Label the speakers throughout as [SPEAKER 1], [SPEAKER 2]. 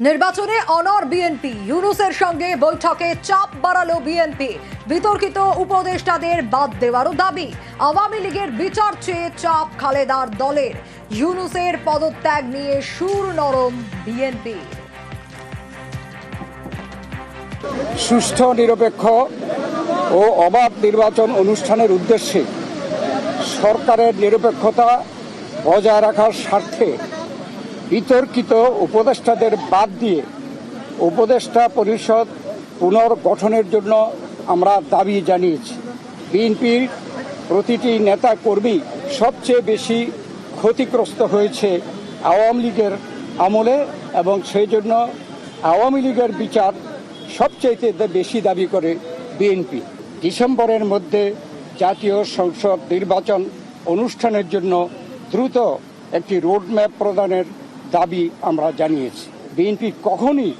[SPEAKER 1] নির্বাচনে অনর বিএনপি। ইউনুসের সঙ্গে বৈঠকে চাপ বাড়ালো বিএনপি। বিতর্কিত উপদেষ্টাদের বাদ দেওয়ারও দাবি। আওয়ামী লীগের বিচার চেয়ে চাপ খালেদার দলের। ইউনুসের পদত্যাগ নিয়ে সুর নরম বিএনপি।
[SPEAKER 2] সুষ্ঠু, নিরপেক্ষ ও অবাধ নির্বাচন অনুষ্ঠানের উদ্দেশ্যে সরকারের নিরপেক্ষতা বজায় রাখার স্বার্থে বিতর্কিত উপদেষ্টাদের বাদ দিয়ে উপদেষ্টা পরিষদ পুনর্গঠনের জন্য আমরা দাবি জানিয়েছি। বিএনপির প্রতিটি নেতা কর্মী সবচেয়ে বেশি ক্ষতিগ্রস্ত হয়েছে আওয়ামী লীগের আমলে এবং সেই জন্য আওয়ামী লীগের বিচার সবচেয়ে বেশি দাবি করে বিএনপি। ডিসেম্বরের মধ্যে জাতীয় সংসদ নির্বাচন অনুষ্ঠানের জন্য দ্রুত একটি রোডম্যাপ প্রদানের দাবি আমরা জানিয়েছি। বিএনপি কখনই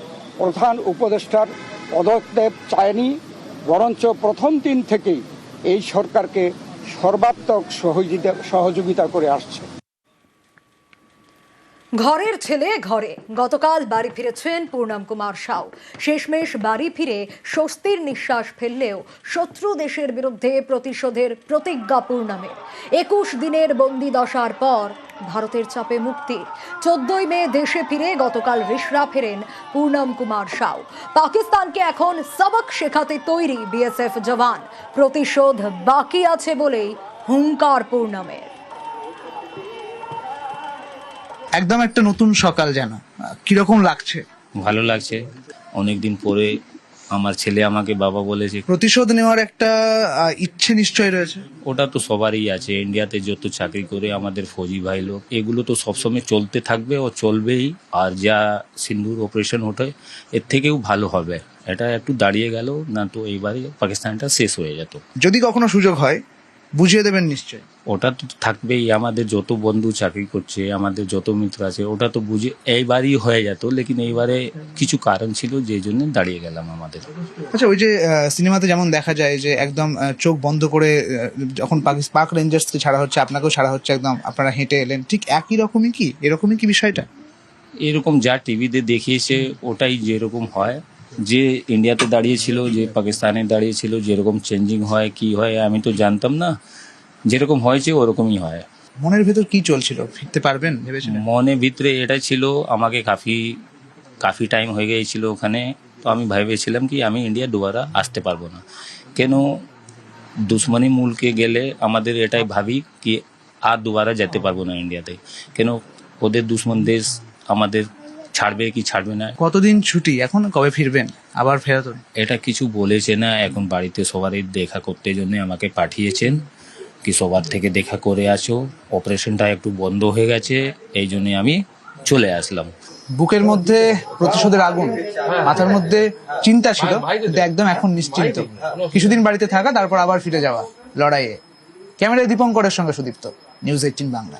[SPEAKER 2] প্রধান উপদেষ্টার পদক্ষেপ চায়নি, বরঞ্চ প্রথম দিন থেকেই এই সরকারকে সর্বাত্মক সহযোগিতা করে আসছে।
[SPEAKER 1] ঘরের ছেলে ঘরে। গতকাল বাড়ি ফিরেছেন পূর্ণাম কুমার সাউ। শেষমেশ বাড়ি ফিরে স্বস্তির নিঃশ্বাস ফেললেও শত্রু দেশের বিরুদ্ধে প্রতিশোধের প্রতিজ্ঞা পূর্ণামের। একুশ দিনের বন্দি দশার পর ভারতের চাপে মুক্তি। চোদ্দই মে দেশে ফিরে গতকাল রিসরা ফেরেন পূর্ণাম কুমার সাউ। পাকিস্তানকে এখন সবক শেখাতে তৈরি বিএসএফ জওয়ান। প্রতিশোধ বাকি আছে বলেই হুঙ্কার পূর্ণামের।
[SPEAKER 3] একদম একটা নতুন সকাল যেন। কীরকম লাগছে?
[SPEAKER 4] ভালো লাগছে। অনেকদিন পরে আমার ছেলে আমাকে বাবা বলেছে।
[SPEAKER 3] প্রতিশোধ নেওয়ার একটা আহ, ইচ্ছে নিশ্চয় রয়েছে?
[SPEAKER 4] ওটা তো সবারই আছে। ইন্ডিয়াতে যত চাকরি করে আমাদের ফৌজি ভাই লোক এগুলো তো সবসময় চলতে থাকবে ও চলবেই। আর যা সিন্ধুর অপারেশন ওঠে এর থেকেও ভালো হবে। এটা একটু দাঁড়িয়ে গেল না তো এইবারে পাকিস্তানটা শেষ হয়ে যেত।
[SPEAKER 3] যদি কখনো সুযোগ হয় বুঝিয়ে দেবেন নিশ্চয়
[SPEAKER 4] ওটা তো থাকবেই আমাদের যত বন্ধু চাকরি করছে আমাদের যত মিত্র আছে ওটা তো বুঝে এইবারই হয়ে যেত লেকিন এইবারে কিছু কারণ ছিল যে জন্য দাঁড়িয়ে গেলাম আমাদের।
[SPEAKER 3] আচ্ছা ওই যে সিনেমাতে যেমন দেখা যায় যে একদম চোখ বন্ধ করে যখন পাক রেঞ্জার্সকে ছাড়া হচ্ছে আপনাকেও ছাড়া হচ্ছে একদম আপনারা হেঁটে এলেন ঠিক একই রকমই কি? এরকমই কি বিষয়টা?
[SPEAKER 4] এরকম যা টিভিতে দেখিয়েছে ওটাই যেরকম হয় যে ইন্ডিয়াতে দাঁড়িয়েছিল যে পাকিস্তানে দাঁড়িয়েছিল যেরকম চেঞ্জিং হয় কি হয় আমি তো জানতাম না। যেরকম হয়েছে ওরকমই হয়।
[SPEAKER 3] মনের ভেতর কি চলছিল? ফিরতে পারবেন ভেবেছিলেন?
[SPEAKER 4] মনে ভিতরে এটা ছিল আমাকে কাফি কাফি টাইম হয়ে গিয়েছিল ওখানে। তো আমি ভেবেছিলাম কি আমি ইন্ডিয়া দুবারা আসতে পারব না। কেন? দুশ্মনী মূলকে গেলে আমাদের এটাই ভাবি কি আর দুবারা যেতে পারব না ইন্ডিয়াতে কেন? ওদের দুশ্মন দেশ আমাদের ছাড়বে কি ছাড়বে না?
[SPEAKER 3] কতদিন ছুটি? এখন কবে ফিরবেন? আবার ফেরত
[SPEAKER 4] এটা কিছু বলেছে না এখন বাড়িতে সবারই দেখা করতে জন্য আমাকে পাঠিয়েছেন। কি সবার থেকে দেখা করে আসো। অপারেশনটা একটু বন্ধ হয়ে গেছে, এই জন্যে আমি চলে আসলাম।
[SPEAKER 3] বুকের মধ্যে প্রতিশোধের আগুন, মাথার মধ্যে চিন্তা ছিল, কিন্তু একদম এখন নিশ্চিন্ত। কিছুদিন বাড়িতে থাকা, তারপর আবার ফিরে যাওয়া, লড়াইয়ে। ক্যামেরায় দীপঙ্করের সঙ্গে সুদীপ্ত, নিউজ এইটিন বাংলা।